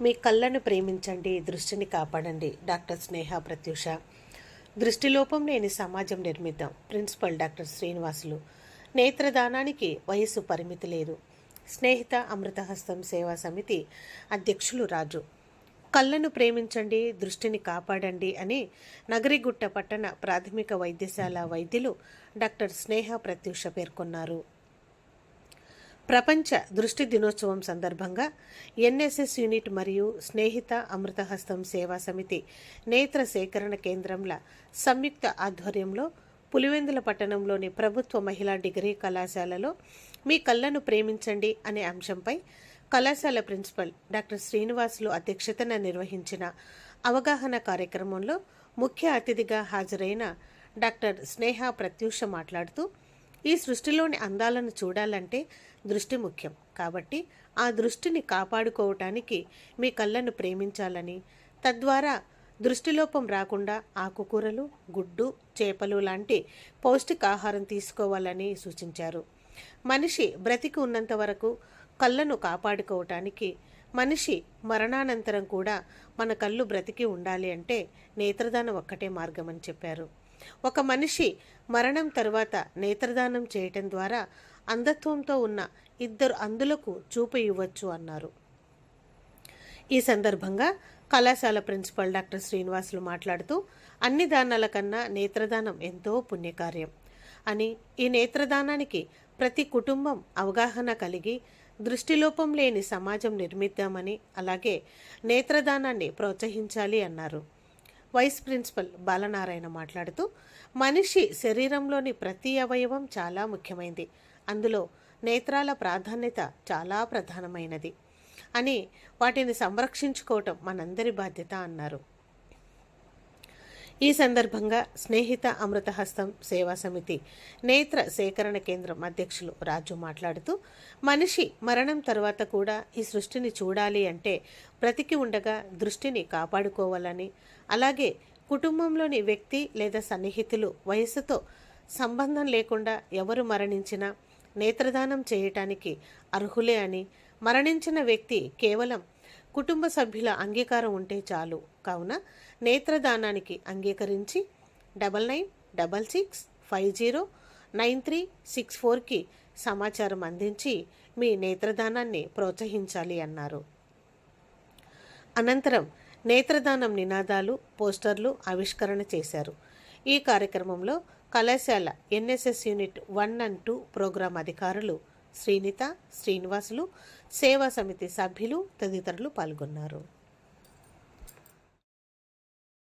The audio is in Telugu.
మీ కళ్ళను ప్రేమించండి దృష్టిని కాపాడండి. డాక్టర్ స్నేహ ప్రత్యూష. దృష్టిలోపం లేని సమాజం నిర్మిద్దాం. Principal doctor Srinivasulu. నేత్రదానానికి వయస్సు పరిమితి లేదు. స్నేహిత అమృతహస్తం సేవా సమితి అధ్యక్షులు రాజు. కళ్ళను ప్రేమించండి దృష్టిని కాపాడండి అని నగరిగుట్ట పట్టణ ప్రాథమిక వైద్యశాల వైద్యులు డాక్టర్ స్నేహ ప్రత్యూష పేర్కొన్నారు. ప్రపంచ దృష్టి దినోత్సవం సందర్భంగా ఎన్ఎస్ఎస్ యూనిట్ మరియు స్నేహిత అమృతహస్తం సేవా సమితి నేత్ర సేకరణ కేంద్రంల సంయుక్త ఆధ్వర్యంలో పులివెందుల పట్టణంలోని ప్రభుత్వ మహిళా డిగ్రీ కళాశాలలో మీ కళ్ళను ప్రేమించండి అనే అంశంపై కళాశాల ప్రిన్సిపల్ డాక్టర్ శ్రీనివాసులు అధ్యక్షతన నిర్వహించిన అవగాహన కార్యక్రమంలో ముఖ్య అతిథిగా హాజరైన డాక్టర్ స్నేహ ప్రత్యూష మాట్లాడుతూ ఈ సృష్టిలోని అందాలను చూడాలంటే దృష్టి ముఖ్యం. కాబట్టి ఆ దృష్టిని కాపాడుకోవటానికి మీ కళ్ళను ప్రేమించాలని తద్వారా దృష్టిలోపం రాకుండా ఆకుకూరలు గుడ్డు చేపలు లాంటి పౌష్టికాహారం తీసుకోవాలని సూచించారు. మనిషి బ్రతికి ఉన్నంత వరకు కళ్ళను కాపాడుకోవటానికి మనిషి మరణానంతరం కూడా మన కళ్ళు బ్రతికి ఉండాలి అంటే నేత్రదానం ఒక్కటే మార్గమని చెప్పారు. ఒక మనిషి మరణం తర్వాత నేత్రదానం చేయటం ద్వారా అంధత్వంతో ఉన్న ఇద్దరు అందులకు చూపు ఇవ్వచ్చు అన్నారు. ఈ సందర్భంగా కళాశాల ప్రిన్సిపల్ డాక్టర్ శ్రీనివాసులు మాట్లాడుతూ అన్ని దానాల కన్నా నేత్రదానం ఎంతో పుణ్యకార్యం అని ఈ నేత్రదానానికి ప్రతి కుటుంబం అవగాహన కలిగి దృష్టిలోపం లేని సమాజం నిర్మిద్దామని అలాగే నేత్రదానాన్ని ప్రోత్సహించాలి అన్నారు. వైస్ ప్రిన్సిపల్ బాలనారాయణ మాట్లాడుతూ మనిషి శరీరంలోని ప్రతి అవయవం చాలా ముఖ్యమైనది అందులో నేత్రాల ప్రాధాన్యత చాలా ప్రధానమైనది అని వాటిని సంరక్షించుకోవటం మనందరి బాధ్యత అన్నారు. ఈ సందర్భంగా స్నేహిత అమృతహస్తం సేవా సమితి నేత్ర సేకరణ కేంద్రం అధ్యక్షులు రాజు మాట్లాడుతూ మనిషి మరణం తర్వాత కూడా ఈ సృష్టిని చూడాలి అంటే బ్రతికి ఉండగా దృష్టిని కాపాడుకోవాలని అలాగే కుటుంబంలోని వ్యక్తి లేదా సన్నిహితులు వయస్సుతో సంబంధం లేకుండా ఎవరు మరణించినా నేత్రదానం చేయటానికి అర్హులే అని మరణించిన వ్యక్తి కేవలం కుటుంబ సభ్యుల అంగీకారం ఉంటే చాలు. కావున నేత్రదానానికి అంగీకరించి double nine double six five zero nine three six ఫోర్కి సమాచారం అందించి మీ నేత్రదానాన్ని ప్రోత్సహించాలి అన్నారు. అనంతరం నేత్రదానం నినాదాలు పోస్టర్లు ఆవిష్కరణ చేశారు. ఈ కార్యక్రమంలో కళాశాల NSS unit one and two programme అధికారులు శ్రీనిత శ్రీనివాసులు సేవా సమితి సభ్యులు తదితరులు పాల్గొన్నారు.